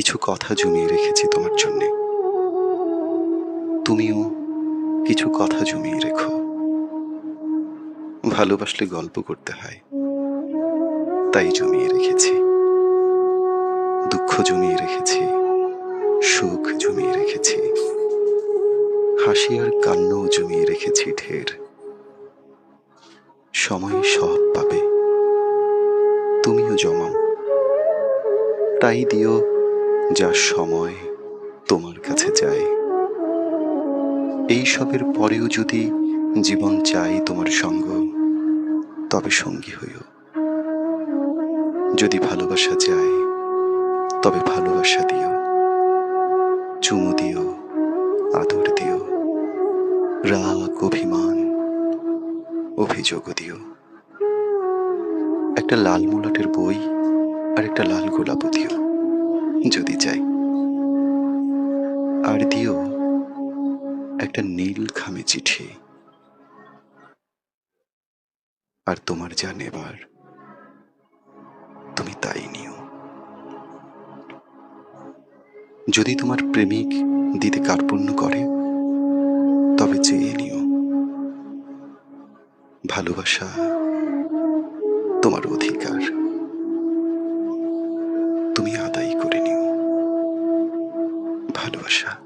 কিছু কথা জমিয়ে রেখেছি তোমার জন্যে। তুমিও কিছু কথা জমিয়ে রেখো। ভালোবাসলে গল্প করতে হয়। তাই জমিয়ে রেখেছি। দুঃখ জমিয়ে রেখেছি। সুখ জমিয়ে রেখেছি। হাসি আর কান্নাও জমিয়ে রেখেছি ঢের। সময় সব পাবে। তুমিও জমাও। তাই দিও যা সময় তোমার কাছে যায়। এই সবের পরেও যদি জীবন চাই তোমার সঙ্গ, তবে সঙ্গী হইও। যদি ভালোবাসা চাই, তবে ভালোবাসা দিও। চুমু দিও, আদর দিও। রাগ, অভিমান, অভিযোগ দিও। একটা লাল মোলাটের বই আর একটা লাল গোলাপ দিও। যদি চাই। আর দিও একটা নীল খামে চিঠি। আর তোমার যা নেবার, তুমি তাই নিও। যদি তোমার প্রেমিক দিতে কার্পণ্য করে, তবে চেয়ে নিও। ভালোবাসা তোমার অধিকার। باید باشد